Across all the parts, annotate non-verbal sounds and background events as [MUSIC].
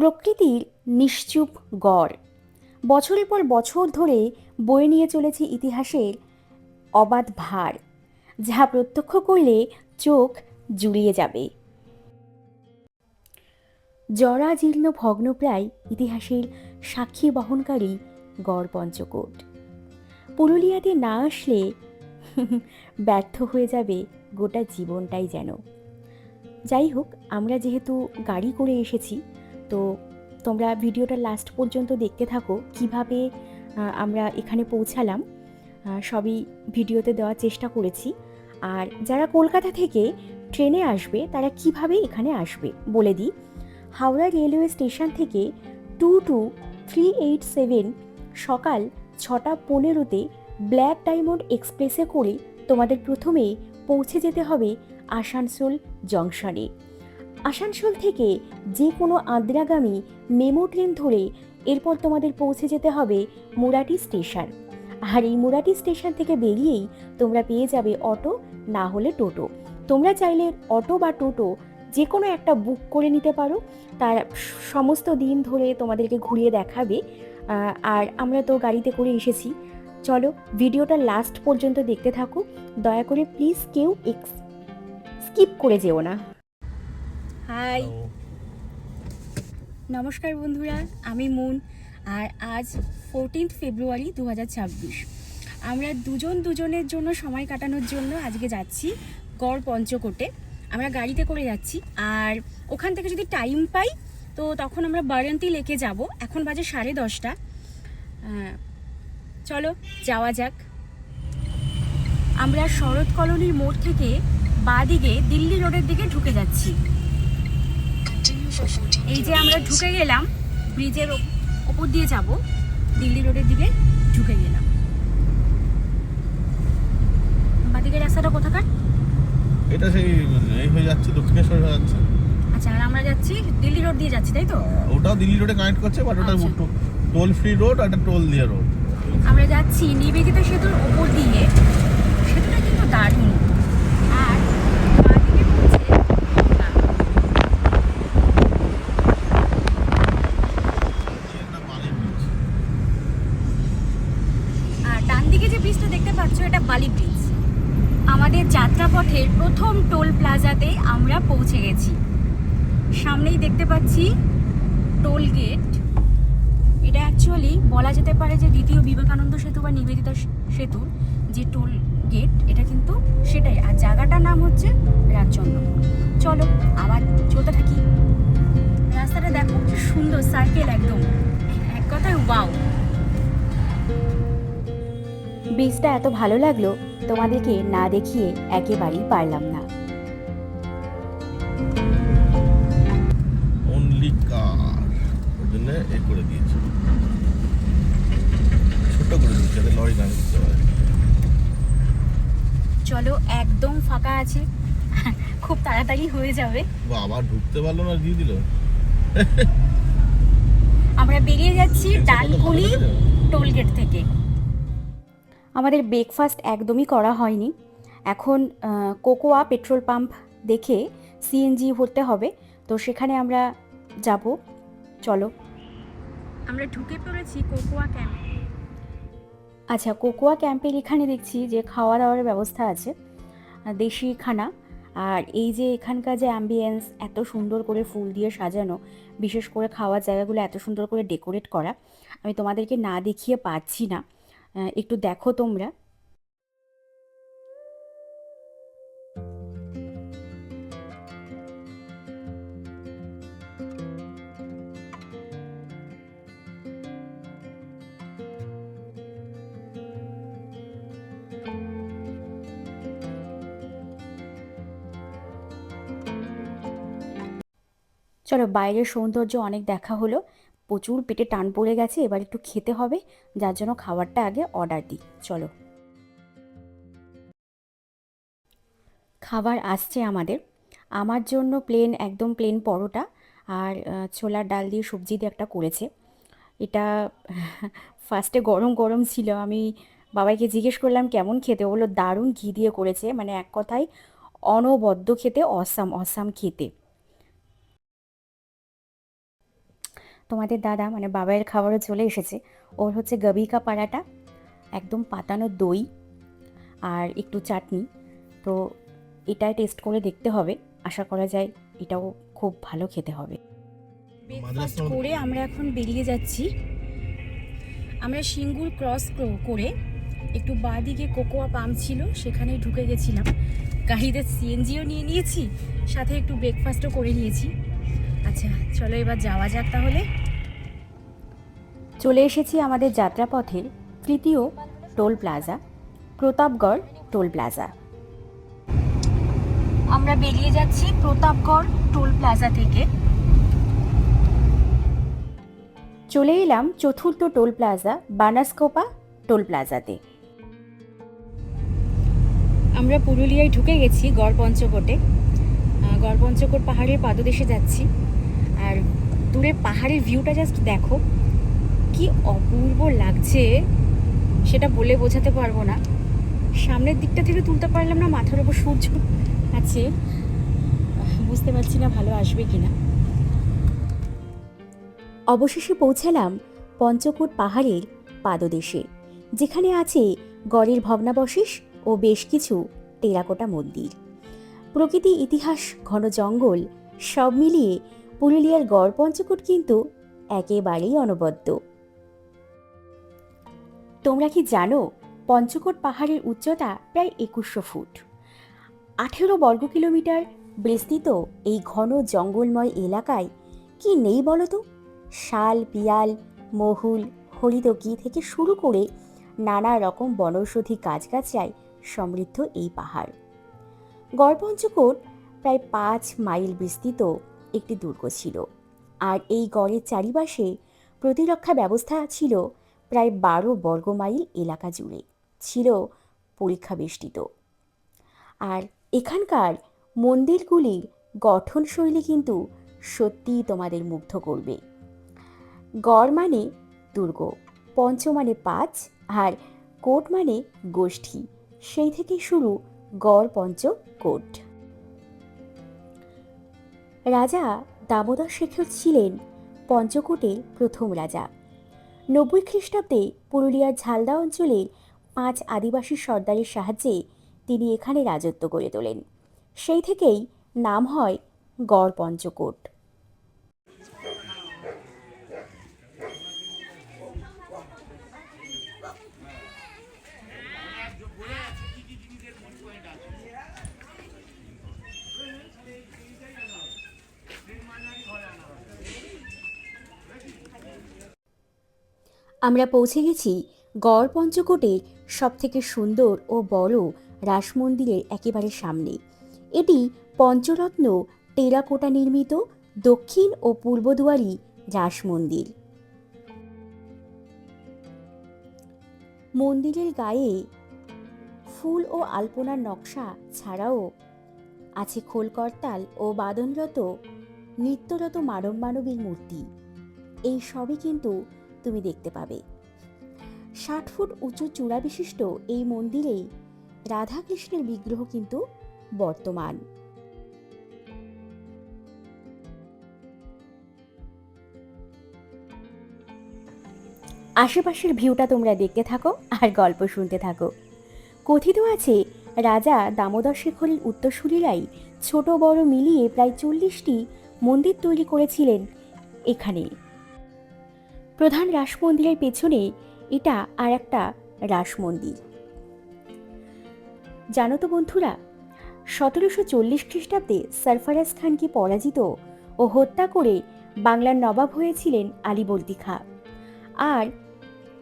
প্রকৃতির নিশ্চুপ গড়। বছরের পর বছর ধরে বয়ে নিয়ে চলেছে ইতিহাসের অবাধ ভার যা প্রত্যক্ষ করলে চোখ জুড়িয়ে যাবে। জরাজীর্ণ ভগ্নপ্রায় ইতিহাসের সাক্ষী বহনকারী গড় পঞ্চকোট। পুরুলিয়াতে না আসলে [LAUGHS] ব্যর্থ হয়ে যাবে গোটা জীবনটাই যেন। যাই হোক, আমরা যেহেতু গাড়ি করে এসেছি তো তোমরা ভিডিওটা লাস্ট পর্যন্ত দেখতে থাকো, কীভাবে আমরা এখানে পৌঁছালাম। সবই ভিডিওতে দেওয়ার চেষ্টা করেছি। আর যারা কলকাতা থেকে ট্রেনে আসবে, তারা কীভাবে এখানে আসবে বলে দিই। হাওড়া রেলওয়ে স্টেশন থেকে two two three eight seven সকাল ছটা পনেরোতে ব্ল্যাক ডায়মন্ড এক্সপ্রেসে করে তোমাদের প্রথমে পৌঁছে যেতে হবে আসানসোল জংশনে। আসানসোল থেকে যে কোনো আদ্রাগামী মেমো ট্রেন ধরে এরপর তোমাদের পৌঁছে যেতে হবে মুরাটি স্টেশন। আর এই মুরাটি স্টেশন থেকে বেরিয়েই তোমরা পেয়ে যাবে অটো, না হলে টোটো। তোমরা চাইলে অটো বা টোটো যে কোনো একটা বুক করে নিতে পারো। তার সমস্ত দিন ধরে তোমাদেরকে ঘুরিয়ে দেখাবে। আর আমরা তো গাড়িতে করে এসেছি। চলো ভিডিওটা লাস্ট পর্যন্ত দেখতে থাকো। দয়া করে প্লিজ কেউ এক্স, স্কিপ করে যেও না। হাই নমস্কার বন্ধুরা আমি মুন আর আজ ফোরটিন্থ ফেব্রুয়ারি দু হাজার ছাব্বিশ। আমরা দুজন দুজনের জন্য সময় কাটানোর জন্য আজকে যাচ্ছি গড় পঞ্চকোটে। আমরা গাড়িতে করে যাচ্ছি আর ওখান থেকে যদি টাইম পাই তো তখন আমরা বারান্তি লেকে যাব। এখন বাজে সাড়ে দশটা। চলো যাওয়া যাক। আমরা শরৎ কলোনির মোড় থেকে বাদিকে দিল্লি রোডের দিকে ঢুকে যাচ্ছি। এই যে আমরা ঢুকে গেলাম ব্রিজের ওপ- ওপর দিয়ে যাব দিল্লি রোডের দিকে ঢুকে গেলাম। বাদিকে রাস্তাটা কোথাকার? এটা সেই এই হয়ে যাচ্ছে দক্ষিণেশ্বর হয়ে যাচ্ছে। আচ্ছা আর আমরা যাচ্ছি দিল্লি রোড দিয়ে যাচ্ছি তাই তো? ওটাও দিল্লি রোডে কানেক্ট করছে বাট ওটা। টোল ফ্রি রোড আর টোল দিয়ে রোড আমরা যাচ্ছি নিবেদিতা সেতুর ওপর দিয়ে। সেতুটা কিন্তু দারুণ আর বাঁদিকে পড়ছে গঙ্গা। আর ডান দিকে যে ব্রিজটা দেখতে পাচ্ছ এটা বালি ব্রিজ আমাদের যাত্রাপথের প্রথম টোল প্লাজাতে আমরা পৌঁছে গেছি। সামনেই দেখতে পাচ্ছি টোল গেট এটা অ্যাকচুয়ালি বলা যেতে পারে যে দ্বিতীয় বিবেকানন্দ সেতু বা নিবেদিতা সেতুর যে টোল গেট এটা কিন্তু সেটাই। আর জায়গাটার নাম হচ্ছে রাজচন্দ্র চলো আবার চলতে থাকি। রাস্তাটা দেখো সুন্দর সার্কেল একদম। এক কথায় ওয়াও ব্রিজটা এত ভালো লাগল, তোমাদেরকে না দেখিয়ে একেবারেই পারলাম না। জন্য এ করে দিয়েছে। ছোট করে দিয়েছে যাতে লরি না ঢুকতে পারে। চলো একদম ফাঁকা আছে। খুব তাড়াতাড়ি হয়ে যাবে। আবার ঢুকতে পারল না দিয়ে দিল। আমরা বেরিয়ে যাচ্ছি এটা কত ডানকুনি ভালো লাগে। টোল গেট থেকে। আমাদের ব্রেকফাস্ট একদমই করা হয়নি। এখন কোকোয়া পেট্রোল পাম্প দেখে সিএনজি ভরতে হবে। তো সেখানে আমরা যাব। চলো। আমরা ঢুকে পড়েছি কোকোয়া ক্যাম্পে আচ্ছা কোকোয়া ক্যাম্পের এখানে দেখছি যে খাওয়া দাওয়ার ব্যবস্থা আছে দেশি খানা। আর এই যে এখানকার যে অ্যাম্বিয়েন্স এত সুন্দর করে ফুল দিয়ে সাজানো, বিশেষ করে খাওয়ার জায়গাগুলো এত সুন্দর করে ডেকোরেট করা, আমি তোমাদেরকে না দেখিয়ে পাচ্ছি না। একটু দেখো তোমরা। চলো বাইরের সৌন্দর্য অনেক দেখা হলো। প্রচুর পেটে টান পড়ে গেছে, এবার একটু খেতে হবে, যার জন্য খাবারটা আগে অর্ডার দিই। চলো। খাবার আসছে আমাদের। আমার জন্য প্লেন একদম প্লেন পরোটা আর ছোলার ডাল দিয়ে সবজি দিয়ে একটা করেছে। এটা ফার্স্টে গরম গরম ছিল। আমি বাবাইকে জিজ্ঞেস করলাম, কেমন খেতে? বলল, দারুণ ঘি দিয়ে করেছে। মানে এক কথায় অনবদ্য খেতে অসাম অসাম খেতে। তোমাদের দাদা মানে বাবাইয়ের খাবারও চলে এসেছে। ওর হচ্ছে গবিকা পাড়াটা, একদম পাতানো দই আর একটু চাটনি। তো এটাই টেস্ট করে দেখতে হবে। আশা করা যায় এটাও খুব ভালো খেতে হবে। ব্রেকফাস্ট করে আমরা এখন বেরিয়ে যাচ্ছি। আমরা সিঙ্গুর ক্রস করে একটু বাঁ দিকে কোকোয়া পাম্প ছিল সেখানেই ঢুকে গেছিলাম। গাড়িতে সিএনজিও নিয়ে নিয়েছি, সাথে একটু ব্রেকফাস্টও করে নিয়েছি। আচ্ছা চলো এবার যাওয়া যাক তাহলে। চলে এসেছি আমাদের যাত্রাপথের তৃতীয় toll plaza, Pratapgarh toll plaza. আমরা বেরিয়ে যাচ্ছি প্রতাপগড় টোল প্লাজা থেকে। চলে এলাম চতুর্থ টোল প্লাজা, বানাসকোপা টোল প্লাজাতে। আমরা পুরুলিয়ায় ঢুকে গেছি গড় পঞ্চকোটে গড় পঞ্চকোট পাহাড়ের পাদদেশে যাচ্ছি। আর দূরে পাহাড়ের ভিউটা জাস্ট দেখো, কি অপূর্ব লাগছে, সেটা বলে বোঝাতে পারব না। সামনের দিকটা থেকে তুলতে পারলাম না, মাথার উপর সূর্য আছে। বুঝতে পারছি না ভালো আসবে কিনা। অবশেষে পৌঁছালাম পঞ্চকোট পাহাড়ের পাদদেশে, যেখানে আছে গড়ের ভগ্নাবশেষ ও বেশ কিছু টেরাকোটা মন্দির। প্রকৃতি, ইতিহাস, ঘন জঙ্গল সব মিলিয়ে পুরুলিয়ার গড় পঞ্চকোট কিন্তু একেবারেই অনবদ্য। তোমরা কি জানো, পঞ্চকোট পাহাড়ের উচ্চতা প্রায় একুশশো ফুট। আঠেরো বর্গ কিলোমিটার বিস্তৃত এই ঘন জঙ্গলময় এলাকায় কি নেই বলো তো? শাল, পিয়াল, মহুল হরিদকি থেকে শুরু করে নানা রকম বনৌষধি গাছগাছায় সমৃদ্ধ এই পাহাড়। গড়পঞ্চকোট প্রায় পাঁচ মাইল বিস্তৃত একটি দুর্গ ছিল। আর এই গড়ের চারিপাশে প্রতিরক্ষা ব্যবস্থা ছিল প্রায় বারো বর্গ মাইল এলাকা জুড়ে। ছিল পরীক্ষা বেষ্টিত আর এখানকার মন্দিরগুলির গঠনশৈলী কিন্তু সত্যিই তোমাদের মুগ্ধ করবে। গড় মানে দুর্গ, পঞ্চ মানে পাঁচ, আর কোট মানে গোষ্ঠী। সেই থেকে শুরু গড়, পঞ্চ, কোট। রাজা দামোদর শেখর ছিলেন পঞ্চকোটের প্রথম রাজা। নব্বই খ্রিস্টাব্দে পুরুলিয়ার ঝালদা অঞ্চলের পাঁচ আদিবাসী সর্দারের সাহায্যে তিনি এখানে রাজত্ব গড়ে তোলেন। সেই থেকেই নাম হয় গড় পঞ্চকোট আমরা পৌঁছে গেছি গড় পঞ্চকোটের সবথেকে সুন্দর ও বড় রাস মন্দিরের একেবারে সামনে। এটি পঞ্চরত্ন, টেরাকোটা নির্মিত, দক্ষিণ ও পূর্বদুয়ারি রাস মন্দির মন্দিরের গায়ে ফুল ও আলপনার নকশা ছাড়াও আছে খোলকর্তাল ও বাদনরত, নৃত্যরত মানব মানবীর মূর্তি। এই সবই কিন্তু তুমি দেখতে পাবে। ষাট ফুট উঁচু চূড়া বিশিষ্ট এই মন্দিরেই রাধাকৃষ্ণের বিগ্রহ কিন্তু বর্তমান। আশেপাশের ভিউটা তোমরা দেখতে থাকো আর গল্প শুনতে থাকো। কথিত আছে, রাজা দামোদর শেখরের উত্তরসূরিরাই ছোট বড় মিলিয়ে প্রায় চল্লিশটি মন্দির তৈরি করেছিলেন এখানে। প্রধান রাস মন্দিরের পেছনে এটা আর একটা রাস মন্দির জানো তো বন্ধুরা, সতেরোশো চল্লিশ খ্রিস্টাব্দে সরফরাজ খানকে পরাজিত ও হত্যা করে বাংলার নবাব হয়েছিলেন আলীবর্দী খাঁ। আর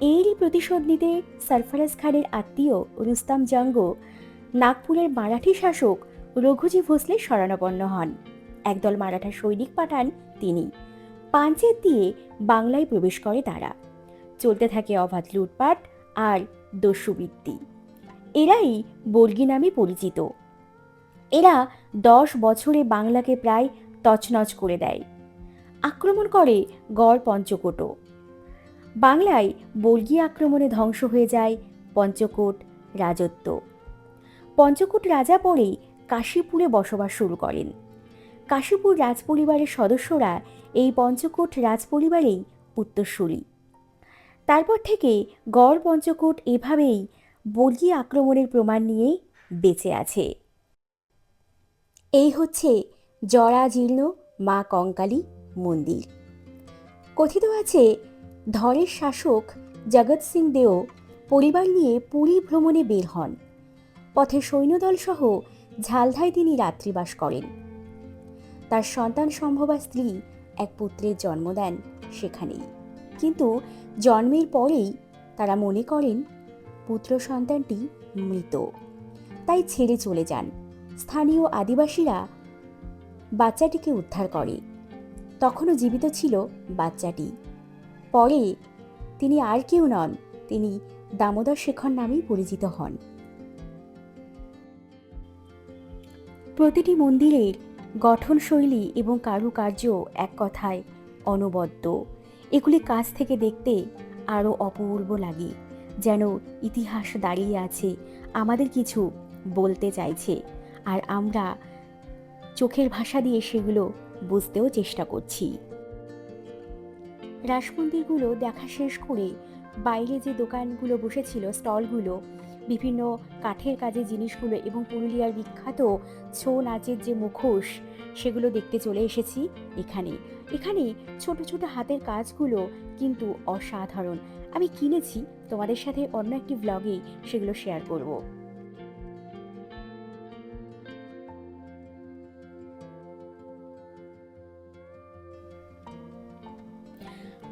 এরই প্রতিশোধ নিতে সরফরাজ খানের আত্মীয় রুস্তাম জঙ্গ নাগপুরের মারাঠি শাসক রঘুজি ভোসলে শরণাপন্ন হন। একদল মারাঠা সৈনিক পাঠান তিনি। পাঞ্চেত দিয়ে বাংলায় প্রবেশ করে তারা। চলতে থাকে অবাধ লুটপাট আর দস্যুবৃত্তি। এরাই বর্গী নামে পরিচিত। এরা দশ বছরে বাংলাকে প্রায় তছনছ করে দেয়। আক্রমণ করে গড় পঞ্চকোটও বাংলায় বর্গী আক্রমণে ধ্বংস হয়ে যায় পঞ্চকোট রাজত্ব। পঞ্চকোট রাজা পরে কাশীপুরে বসবাস শুরু করেন। কাশীপুর রাজপরিবারের সদস্যরা এই পঞ্চকোট রাজপরিবারেই উত্তরসূরি। তারপর থেকে গড় পঞ্চকোট এভাবেই বর্গী আক্রমণের প্রমাণ নিয়ে বেঁচে আছে। এই হচ্ছে জরাজীর্ণ মা কঙ্কালী মন্দির। কথিত আছে, ধরের শাসক জগৎ সিং দেও পরিবার নিয়ে পুরী ভ্রমণে বের হন। পথে সৈন্যদল সহ ঝালধায় তিনি রাত্রিবাস করেন। তার সন্তান সম্ভবা স্ত্রী এক পুত্রের জন্ম দেন সেখানেই। কিন্তু জন্মের পরেই তারা মনে করেন পুত্র সন্তানটি মৃত। তাই ছেড়ে চলে যান। স্থানীয় আদিবাসীরা বাচ্চাটিকে উদ্ধার করে। তখনও জীবিত ছিল বাচ্চাটি। পরে তিনি আর কেউ নন, তিনি দামোদর শেখর নামেই পরিচিত হন। প্রতিটি মন্দিরের গঠনশৈলী এবং কারুকার্য এক কথায় অনবদ্য। এগুলি কাছ থেকে দেখতে আরও অপূর্ব লাগে, যেন ইতিহাস দাঁড়িয়ে আছে, আমাদের কিছু বলতে চাইছে। আর আমরা চোখের ভাষা দিয়ে সেগুলো বুঝতেও চেষ্টা করছি। রাসমন্দিরগুলো দেখা শেষ করে বাইরে যে দোকানগুলো বসেছিল, স্টলগুলো বিভিন্ন কাঠের কাজের জিনিসগুলো এবং পুরুলিয়ার বিখ্যাত ছৌ নাচের যে মুখোশ, সেগুলো দেখতে চলে এসেছি এখানে। এখানে ছোট ছোট হাতের কাজগুলো কিন্তু অসাধারণ। আমি কিনেছি, তোমাদের সাথে অন্য একটি ব্লগে সেগুলো শেয়ার করব।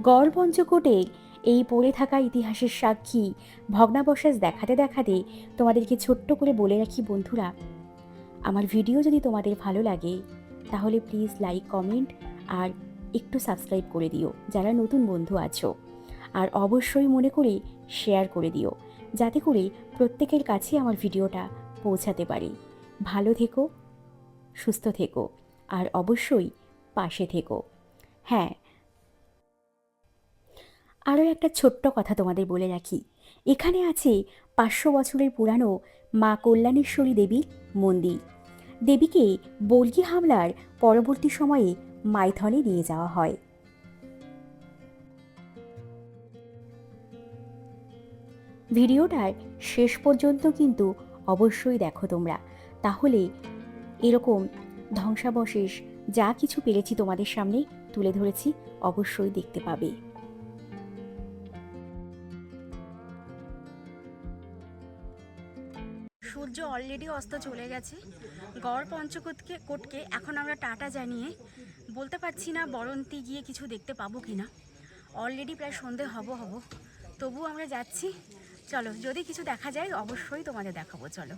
গড় পঞ্চকোটে এই পড়ে থাকা ইতিহাসের সাক্ষী ভগ্নাবশেষ দেখাতে দেখাতে তোমাদেরকে ছোট্ট করে বলে রাখি বন্ধুরা, আমার ভিডিও যদি তোমাদের ভালো লাগে, তাহলে প্লিজ লাইক কমেন্ট আর একটু সাবস্ক্রাইব করে দিও, যারা নতুন বন্ধু আছো। আর অবশ্যই মনে করে শেয়ার করে দিও, যাতে করে প্রত্যেকের কাছে আমার ভিডিওটা পৌঁছাতে পারে। ভালো থেকো, সুস্থ থেকো আর অবশ্যই পাশে থেকো। হ্যাঁ আরও একটা ছোট্ট কথা তোমাদের বলে রাখি। এখানে আছে পাঁচশো বছরের পুরানো মা কল্যাণেশ্বরী দেবীর মন্দির। দেবীকে বর্গী হামলার পরবর্তী সময়ে মাইথনে নিয়ে যাওয়া হয়। ভিডিওটার শেষ পর্যন্ত কিন্তু অবশ্যই দেখো তোমরা। তাহলে এরকম ধ্বংসাবশেষ যা কিছু পেরেছি তোমাদের সামনে তুলে ধরেছি, অবশ্যই দেখতে পাবে। সূর্য অলরেডি অস্ত চলে গেছে। গড় পঞ্চকোটকে কোটকে এখন আমরা টাটা জানিয়ে বলতে পারছি না বরন্তি গিয়ে কিছু দেখতে পাবো কি না অলরেডি প্রায় সন্ধে হব হব। তবু আমরা যাচ্ছি। চলো, যদি কিছু দেখা যায়, অবশ্যই তোমাদের দেখাবো। চলো।